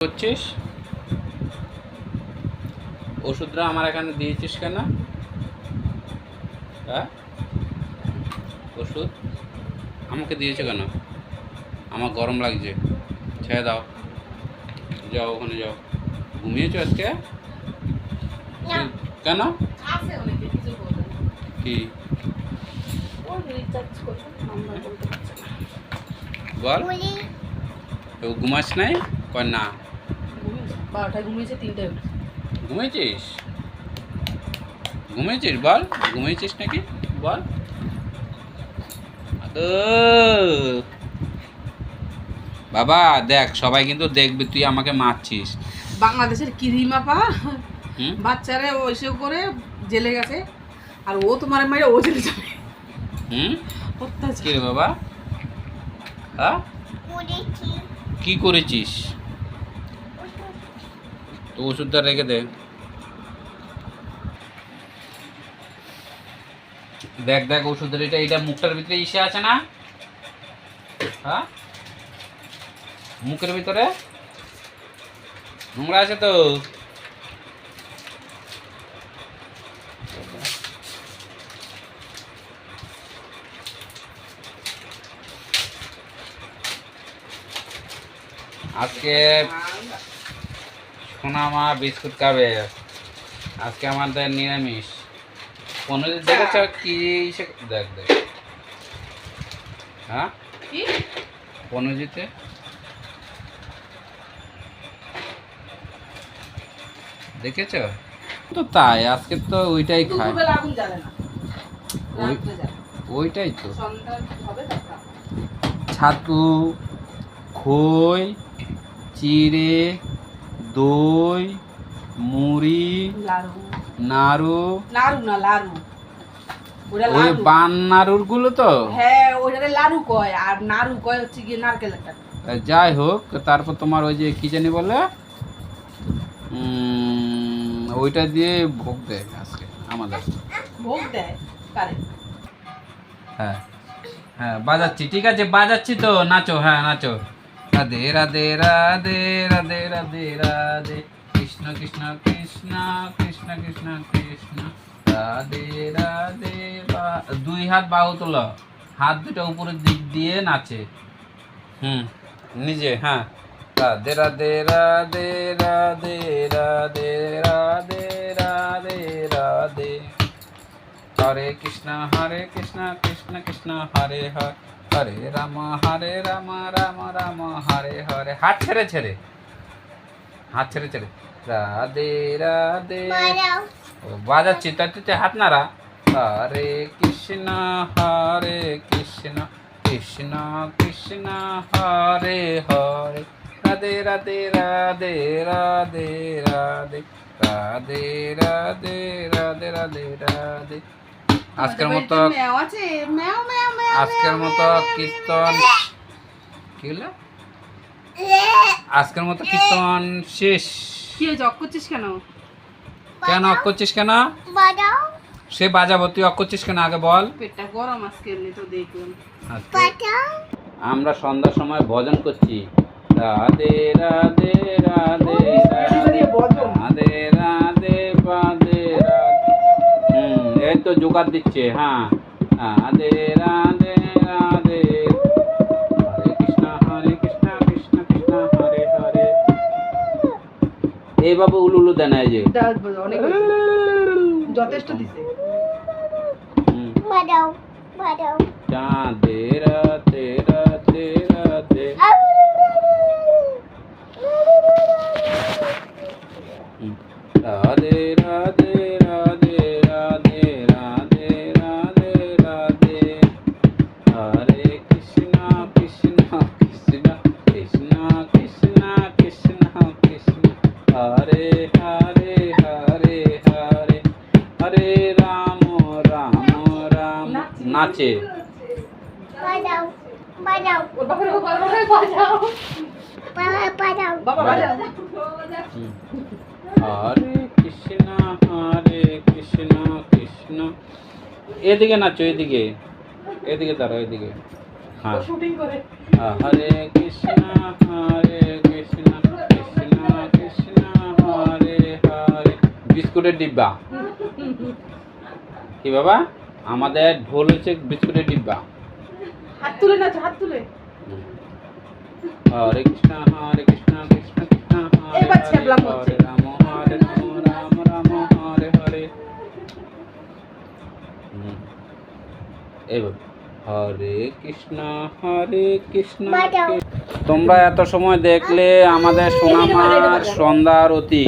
করছিস? ওষুধটা আমার এখানে দিয়েছিস কেন? হ্যাঁ? ওষুধ আমাকে দিয়েছে কেন? আমার গরম লাগছে। ছেড়ে দাও। যাও ওখানে যাও। ঘুমিয়েছো আজকে? না। কেন। কি? বল। ঘুমাস নাই? কয় না। বারোটায় ঘুমিয়েছে তিনটায় ঘুমিয়েছিস? ঘুমিয়েছিস? বল ঘুমিয়েছিস নাকি? বল। আদো। বাবা দেখ সবাই কিন্তু দেখবে তুই আমাকে মারছিস। বাংলাদেশের কিরিমাপা হুম? বাচ্চারা ওইসব করে জেলে গেছে আর ও তোমার মেরে ও জেলে যাবে। হুম? কি রে বাবা? হ্যাঁ? কি করেছিস? তো ওষুধটা রেখে দে। দেখ দেখ ওষুধের এটা এটা মুখটার ভিতরে ইসে আছে না? হ্যাঁ? মুখের ভিতরে? নোংরা আছে তো? আজকে সোনা মা বিস্কুট খাবে। আজকে আমাদের নিরামিষ। পনির দেখেছ কি দেখ দেখ। হ্যাঁ? পনজিতে দেখেছ? তো তাই আজকে তো ওইটাই খাই ওইটাই তো। ছাতু খই চিড়ে দই মুড়ি নাড়ু। নাড়ু না লাড়ু। ওই বান নাড়ুরগুলো তো? হ্যাঁ ওইটাতে লাড়ু কয় আর নাড়ু কয় হচ্ছে গিয়ে নারকেলের যাই হোক তারপর তোমার ওই যে কি জানি বলে? ওইটা দিয়ে ভোগ দেয় আজকে আমাদের ভোগ দেয় হ্যাঁ হ্যাঁ বাজাচ্ছি ঠিক আছে বাজাচ্ছি তো নাচো হ্যাঁ নাচো। রাধে রাধে রাধে রাধে রাধে রাধে কৃষ্ণ কৃষ্ণ কৃষ্ণ কৃষ্ণ কৃষ্ণ কৃষ্ণ রাধে রাধে দুই হাত বাহু তোলো হাত দুটো উপরের দিক দিয়ে নাচে হুম নিজে হ্যাঁ রাধে রাধে রাধে রাধে রাধে রাধে রাধে রাধে হরে কৃষ্ণ হরে কৃষ্ণ কৃষ্ণ কৃষ্ণ হরে হরে হরে রাম হরে রাম রাম রাম হরে হরে। হাত ছেড়ে ছেড়ে। হাত ছেড়ে ছেড়ে। রাধে রাধে। ও বাজাচ্ছি। তুই হাত নাড়া। হরে কৃষ্ণ হরে কৃষ্ণ কৃষ্ণ কৃষ্ণ হরে হরে। রাধে রাধে রাধে রাধে রাধে রাধে। রাধে রাধে রাধে রাধে। আজকের মতো আজকের মতো কীর্তন কি হলো? আজকের মতো কীর্তন শেষ। কি হয়েছে? অক করছিস কেন? কেন অক করছিস কেন? সে বাজাবো তুই অক করছিস কেন? আগে বল। পেটটা গরম আজকে এমনি তো আচ্ছা। আমরা সন্ধ্যার সময় ভজন করছি। রাধে রাধে রাধে রাধে রাধে রাধে তো জোগাড় দিচ্ছে হ্যাঁ। রাধে রাধে রাধে। হরে কৃষ্ণ হরে কৃষ্ণ কৃষ্ণ কৃষ্ণ হরে হরে। এই বাবু উলু উলু দেন এই যে। যথেষ্ট দিছে। হুম। রাধে রাধে করছে? হরে কৃষ্ণ হরে কৃষ্ণ কৃষ্ণ। এদিকে নাচো এদিকে। এদিকে দাঁড়াও এদিকে। হ্যাঁ।, হ্যাঁ হরে কৃষ্ণ হরে কৃষ্ণ কৃষ্ণ কৃষ্ণ হরে হরে। বিস্কুটের ডিব্বা। কি বাবা? আমাদের ঢোল হচ্ছে বিস্কুটের ডিব্বা। হাত তুলে নাচো হাত তুলে। হরে কৃষ্ণ হরে কৃষ্ণ কৃষ্ণ কৃষ্ণ হরে হরে। রাম হরে রাম রাম রাম হরে হরে। এবার হরে কৃষ্ণ হরে কৃষ্ণ। তোমরা এত সময় দেখলে আমাদের সোনামার সন্ধ্যা আরতি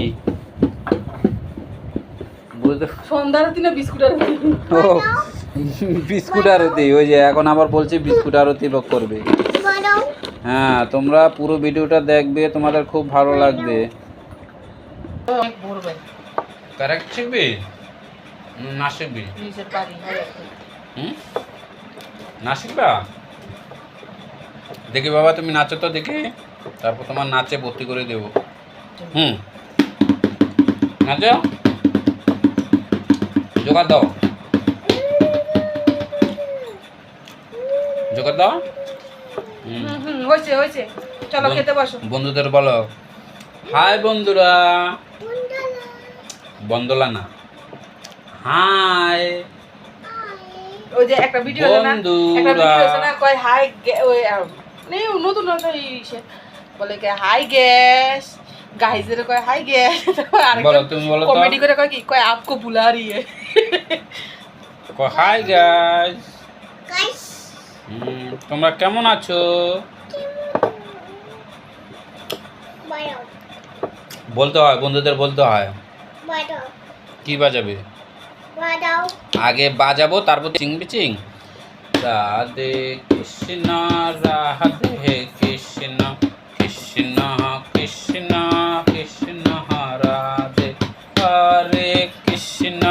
বুঝতে সন্ধ্যার দিনে বিস্কুট আর ও। বিস্কুট আরতি ওই যে এখন আবার বলছে বিস্কুট আরতি লোক করবে। হ্যাঁ তোমরা পুরো ভিডিওটা দেখবে তোমাদের খুব ভালো লাগবে। কারেক্ট শিখবি? না শিখবি? না শিখবা? দেখি বাবা তুমি নাচো তো দেখি। তারপর তোমার নাচে ভর্তি করে দেব। হুম। নাচো। জোগাড় দাও। জোগাড় দাও। হুম হুম হুম হয়েছে হয়েছে। চলো খেতে বসো। বন্ধুদের বলো। হাই বন্ধুরা। বন্দলা না। হাই। ওই যে একটা ভিডিও না? একটা ভিডিও আছে না? কয় হাই ওই নেই নতুন নতুন ইসে বলে কে হাই গ্যাস। গাইজের কয় হাই গ্যাস। বলো তুমি বলো কমেডি করে কয় কি? কয় আপকো বুলা রही है হাই গাইস তোমরা কেমন আছো? বলতে হয় বন্ধুদের বলতে হয়। কি বাজাবে? আগে বাজাবো তারপর চিং বিচিং। রাধে কৃষ্ণ রাধে কৃষ্ণ কৃষ্ণ কৃষ্ণ কৃষ্ণ রাধে হরে কৃষ্ণ।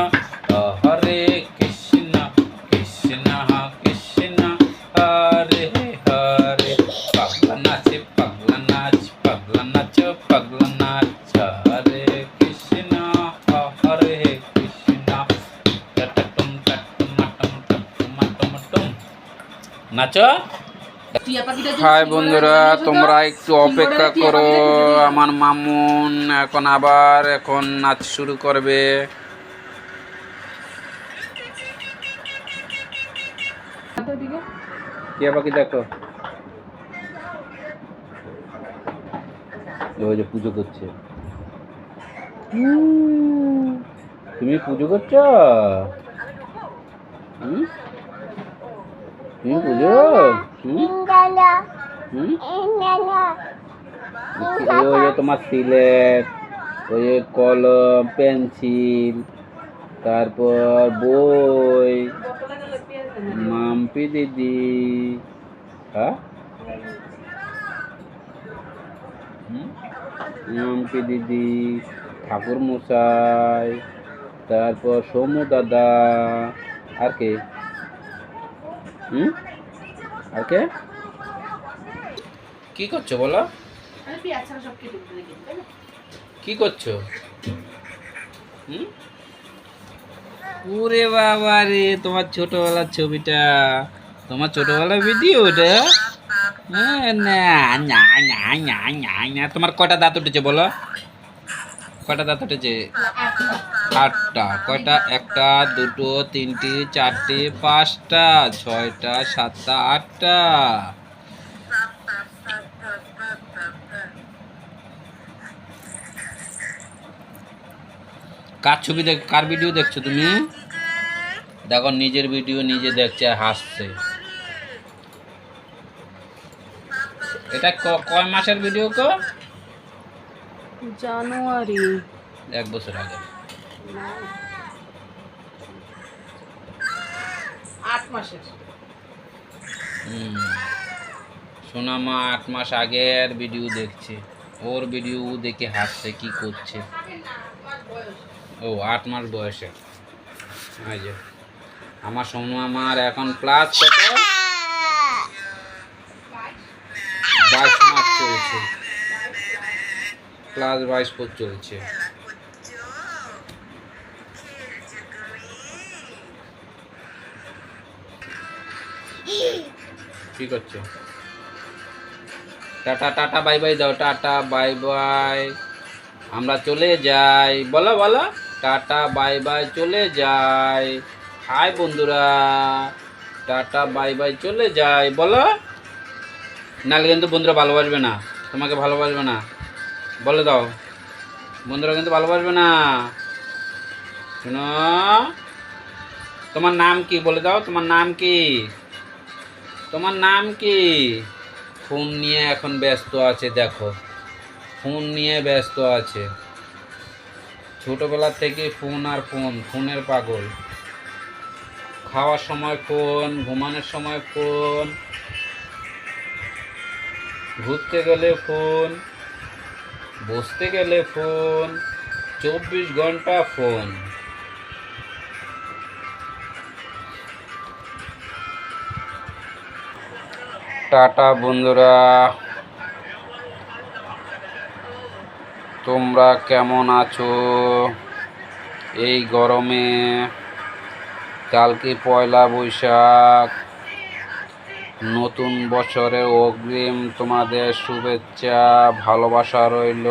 পাগলা নাচ পাগলা হরে কৃষ্ণ। কৃষ্ণ টাটাটুম টাটুম মাটুম টাটুম মাটুম টুম। নাচো। টিয়া পাখিটা যে হাই বন্ধুরা তোমরা একটু অপেক্ষা করো। আমার মামুন এখন আবার এখন নাচ শুরু করবে। টিয়া পাখি দেখো? যে পুজো করছে। তুমি পুজো করছ? তুমি পুজো? ওই যে তোমার সিলেট ওই যে কলম পেন্সিল তারপর বই মাম্পি দিদি হ্যাঁ? মাম্পি দিদি? ঠাকুর মশাই তারপর সমু দাদা আর কে? হুম? আর কে? কি করছ বলো? না? কি করছ? হুম? ওরে বাবা রে তোমার ছোটবেলার ছবিটা। তোমার ছোটবেলার ভিডিও ওটা তোমার কয়টা দাঁত উঠেছে বলো? কয়টা দাঁত উঠেছে? আটটা। কয়টা? একটা, দুটো, তিনটি, চারটে, পাঁচটা, ছয়টা, সাতটা, আটটা। কার ছবি দেখ, কার ভিডিও দেখছ তুমি? দেখো, নিজের ভিডিও নিজে দেখছে, হাসছে। এটা কয় মাসের ভিডিও কো জানুয়ারি। এক বছর আগে। আট মাসের। হুম। সোনামা আট মাস আগের ভিডিও দেখছে। ওর ভিডিও দেখে হাসছে কি করছে। ও আট মাস বয়সে। আমার সোনামার এখন প্লাস কত? চলছে। ক্লাস বাইশ পর চলছে। কি করছ? টাটা টাটা, বাই বাই দাও। Tata, bye bye. আমরা চলে যাই। বলো বলো। টাটা, বাই বাই, চলে যায় হাই, বন্ধুরা। টাটা, বাই বাই, চলে যায় বলো। নাহলে কিন্তু বন্ধুরা ভালোবাসবে না। তোমাকে ভালোবাসবে না। বলে দাও। বন্ধুরা কিন্তু ভালোবাসবে না। শুনো। তোমার নাম কি? বলে দাও। তোমার নাম কি? তোমার নাম কি? ফোন নিয়ে এখন ব্যস্ত আছে, দেখো। ফোন নিয়ে ব্যস্ত আছে। ছোটবেলা থেকে ফোন আর ফোন, ফোনের পাগল। খাওয়ার সময় ফোন, ঘুমানোর সময় ফোন ঘুরতে গেলে ফোন, বসতে গেলে ফোন, চব্বিশ ঘণ্টা ফোন। টাটা বন্ধুরা। তোমরা কেমন আছো? এই গরমে, কালকে পয়লা বৈশাখ। নতুন বছরে অগ্রিম তোমাদের শুভেচ্ছা, ভালোবাসা রইল।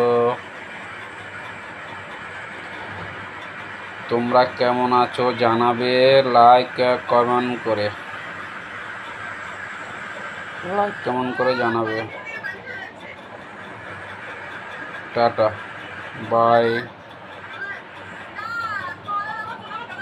তোমরা কেমন আছো জানাবে লাইক কমেন্ট করে। লাইক কেমন করে জানাবে। Tata bye